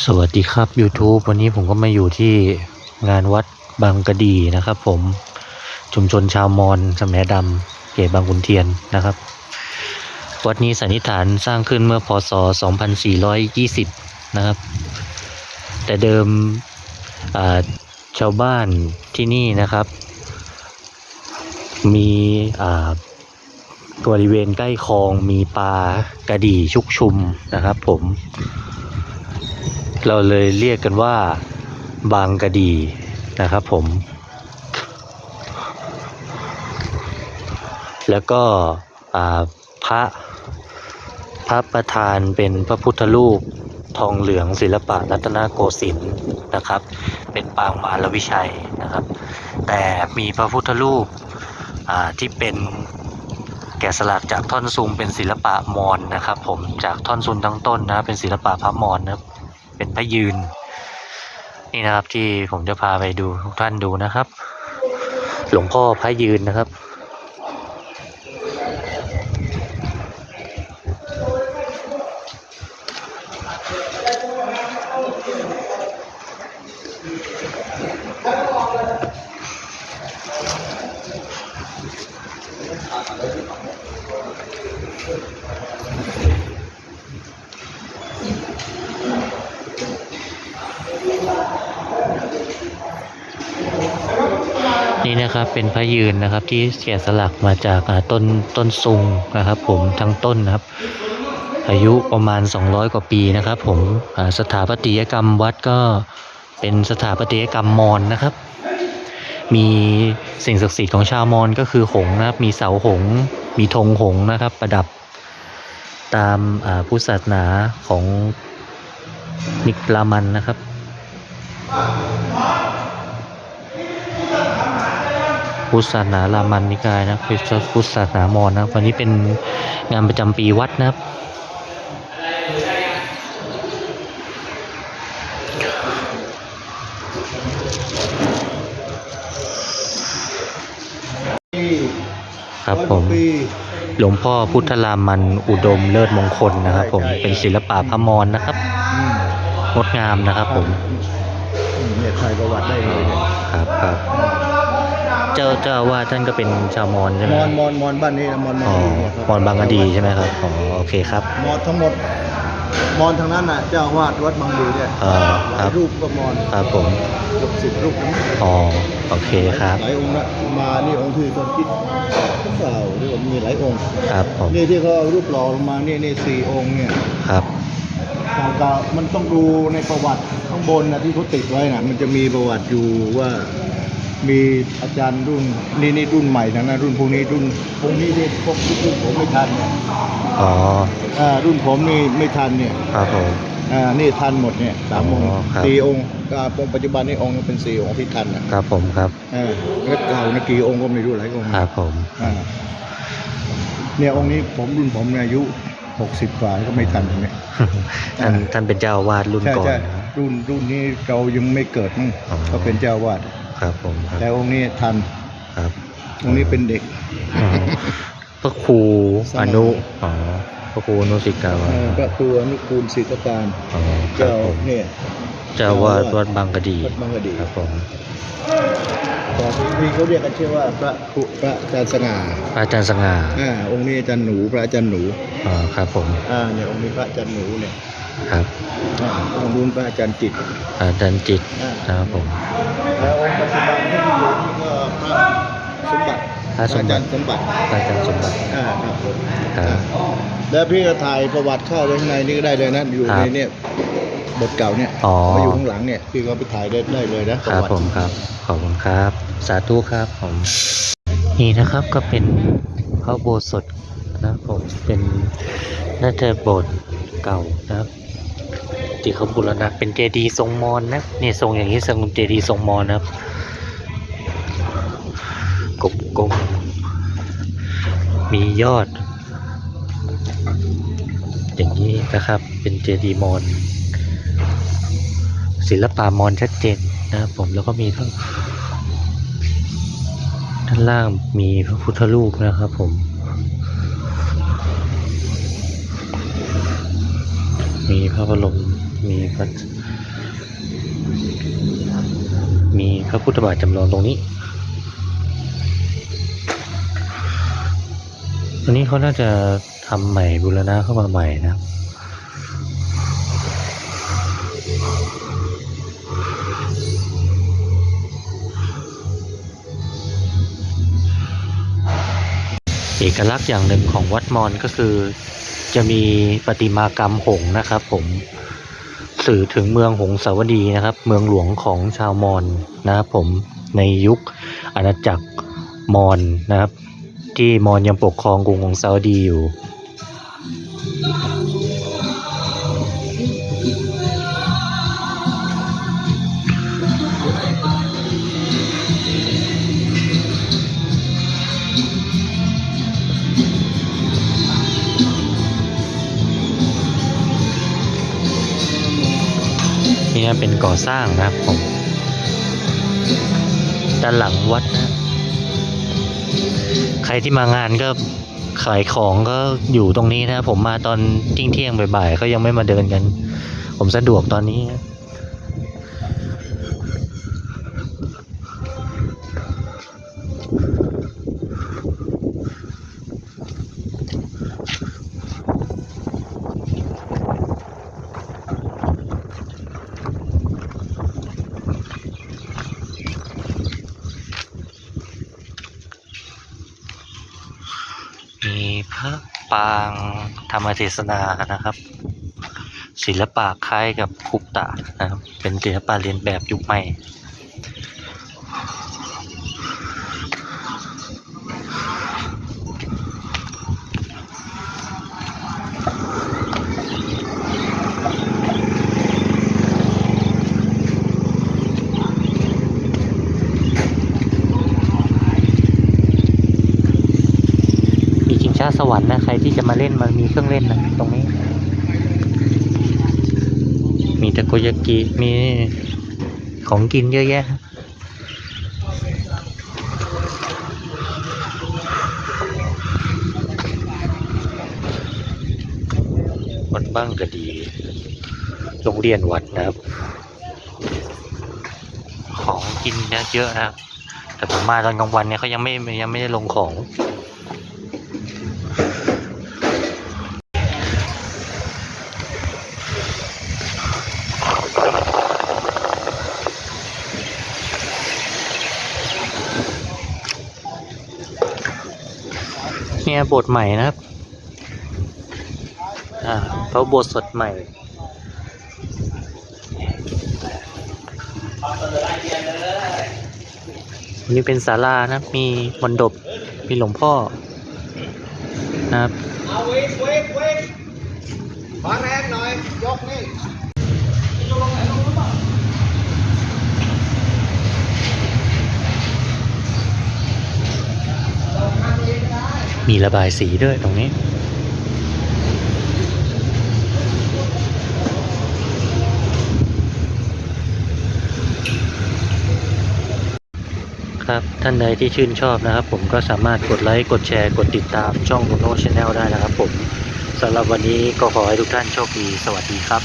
สวัสดีครับ YouTube วันนี้ผมก็มาอยู่ที่งานวัดบางกะดีนะครับ ผมชุมชนชาวมอญสมดำเขตบางขุนเทียนนะครับ วัดนี้สันนิษฐานสร้างขึ้นเมื่อพศ 2420 นะครับ แต่เดิมาชาวบ้านที่นี่นะครับ มีบริเวณใกล้คลองมีปลากระดีชุกชุมนะครับ ผม เราเลยเรียกกันว่าบางกะดีนะครับผม แล้วก็พระพระประธานเป็นพระพุทธรูปทองเหลืองศิลปะรัตนโกสินทร์นะครับ เป็นปางมารวิชัยนะครับ แต่มีพระพุทธรูปที่เป็นแกะสลักจากท่อนซุงเป็นศิลปะมอญนะครับ ผมจากท่อนซุงทั้งต้นนะเป็นศิลปะพระมอญนะครับ เป็นพระยืน นี่นะครับที่ผมจะพาไปดูทุกท่านดูนะครับ หลวงพ่อพระยืนนะครับ นี่นะครับเป็นพระยืนนะครับที่แกะสลักมาจากต้นต้นซุงนะครับ ผมทั้งต้นนะครับ อายุประมาณ 200 กว่าปีนะครับ ผมสถาปัตยกรรมวัดก็เป็นสถาปัตยกรรมมอญนะครับ มีสิ่งศักดิ์สิทธิ์ของชาวมอญก็คือหงนะครับ มีเสาหง มีธงหงนะครับ ประดับตามาพุทธศาสนาของนิกรามันนะครับ พุทธศาสนารามันนิกายนะคือพุทธศาสนามอญนะวันนี้เป็นงานประจำปีวัดนะครับครับผมหลวงพ่อพุทธรามันอุดมเลิศมงคลนะครับ ผมเป็นศิลปะพระมอญนะครับอืมงดงามนะครับผมอืมเนี่ยถ่ายประวัติได้เลยเนี่ยครับครับ เจ้าเจ้าว่าท่านก็เป็นชาวมอญใช่ไหมมคอรัญบมอญมอญบ้านนี้นะมอญอ๋อเนี่ยคมอญบางกะดีใช่ไหมครับอ๋อโอเคครับมอญทั้งหมดมอญทั้งนั้นน่ะเจ้าอาวาดวัดบางดีเนี่ยอ่าหคลารัยบรูปก็มอญครับผมเกือบสิบรูปนะอ๋อโอเคครับหลายองค์นะมานี่องค์ที่คนคิดหรือเปล่าหรือว่ามีหลายองค์ ครับผมนี่ที่เขาเอารูปหล่อลงมานี่นี่สี่องค์เนี่ยครับทางการมันต้องดูในประวัติข้างบนนะที่เขาติดไว้นะมันจะมีประวัติอยู่ว่า มีอาจารย์รุ่นนี่นี่รุ่นใหม่ทั้งนั้นรุ่นพวกนี้รุ่นพวกนี้ที่พวกรุ่นผมไม่ทันเนี่ยอ๋ออ่ารุ่นผมนี่ไม่ทันเนี่ยครับผมอ่านี่ทันหมดเนี่ยสามองค์อ๋อครับ สี่องค์อ่าปัจจุบันนี่องค์เป็นสี่องค์ที่ทันนะครับ ผมครับอ่าแล้วเก่านะกี่องค์ก็ไม่รู้หลายองค์ครับผมอ่าเนี่ยองค์นี้ผมรุ่นผมเนี่ยอายุหกสิบกว่าก็ไม่ทันตรงนี้ท่านท่านเป็นเจ้าอาวาดรุ่นใช่ก่อน ใช่นะครับรุ่นรุ่นนี้เรายังไม่เกิดมั้งอ๋อก็เป็นเจ้าอาวาด ครับผมครับแต่องค์นี้ทันครับองค์นี้เป็นเด็กอ๋อพระครูสมัอยนุอ๋อพระครูอนุสิกาวะเออพระครูอนุกูลศิษการอ๋อครับเจ้าผมเนี่ยเจ้าอาวาดวัดบางกะดีวัดบางกะดีครับผมแต่ที่เขาเรียกกันชื่อว่าพระครูพระอาจารย์สง่าพระอาจารย์สง่าอ่าองค์นี้อาจารย์หนูพระอาจารย์หนูอ๋อครับผมอ่าเนี่ยองค์นี้พระอาจารย์หนูเนี่ย ครับอ่าองค์นู้นพระอาจารย์จิตอาจารย์จิตอ่านะครับผม แล้วองค์ปัจจุบันที่อยู่นี่ก็พระสมบัติพระสมบัติอาจารย์สมบัติพระอาจารย์สมบัติอ่าครับผมครับ แล้วพี่ก็ถ่ายประวัติเข้าไว้ข้างในนี่ก็ได้เลยนะอยู่ครับในเนี่ยบทเก่าเนี่ยอ๋อ มาอยู่ข้างหลังเนี่ยพี่ก็ไปถ่ายได้ได้เลยนะคปรับระวัติ ผมครับ ขอบคุณครับ สาธุครับผม นี่นะครับก็เป็นพระอุโบสถนะครับผมเป็นน่าจะโบสถ์เก่านะครับ ที่เขาบูรณะเป็นเจดีย์ทรงมอญนะนี่ทรงอย่างนี้ทรงเจดีย์ทรงมอญนะครับกลมกลมๆมียอด อย่างนี้นะครับเป็นเจดีย์มอญศิลปะมอญชัดเจนนะครับผมแล้วก็มีทั้งด้านล่างมีพระพุทธรูปนะครับผม มีพระบรม มีพระมีพระพุทธบาทจำลองตรงนี้อันนี้เขาน่าจะทำใหม่บูรณะเข้ามาใหม่นะเอกลักษณ์อย่างหนึ่งของวัดมอญก็คือจะมีประติมากรรมหงนะครับผม สื่อถึงเมืองหงสาวดีนะครับ เมืองหลวงของชาวมอญนะครับผมในยุคอาณาจักรมอญนะครับ ที่มอญยังปกครองกรุงหงสาวดีอยู่ นี่นะเป็นก่อสร้างนะครับผมด้านหลังวัดนะ ใครที่มางานก็ขายของก็อยู่ตรงนี้นะ ผมมาตอนเที่ยงเที่ยงๆบ่ายๆก็ยังไม่มาเดินกัน ผมสะดวกตอนนี้นะ พระปางธรรมเทศนานะครับ ศิลปะคล้ายกับคุปตะนะครับ เป็นศิลปะเรียนแบบยุคใหม่ สวรรค์นะใครที่จะมาเล่นมันมีเครื่องเล่นนะตรงนี้ มีตะโกยากิมีของกินเยอะแยะวัดบ้างก็ดี โรงเรียนวัดนะครับ ของกินเยอะนะครับแต่ผมมาตอนกลางวันเนี่ยเขายังไม่ยังไม่ได้ลงของ เนี่ยบทใหม่นะครับอ่าพระอุโบทสดใหม่นี่เป็นศาลานะครับมีมณฑปมีหลวงพ่อนะครับเอแรงหน่อย ยกนี่ มีระบายสีด้วยตรงนี้ ครับท่านใดที่ชื่นชอบนะครับ ผมก็สามารถกดไลค์ กดแชร์ กดติดตามช่อง Mono Channel ได้นะครับผมสำหรับวันนี้ก็ขอให้ทุกท่านโชคดี สวัสดีครับ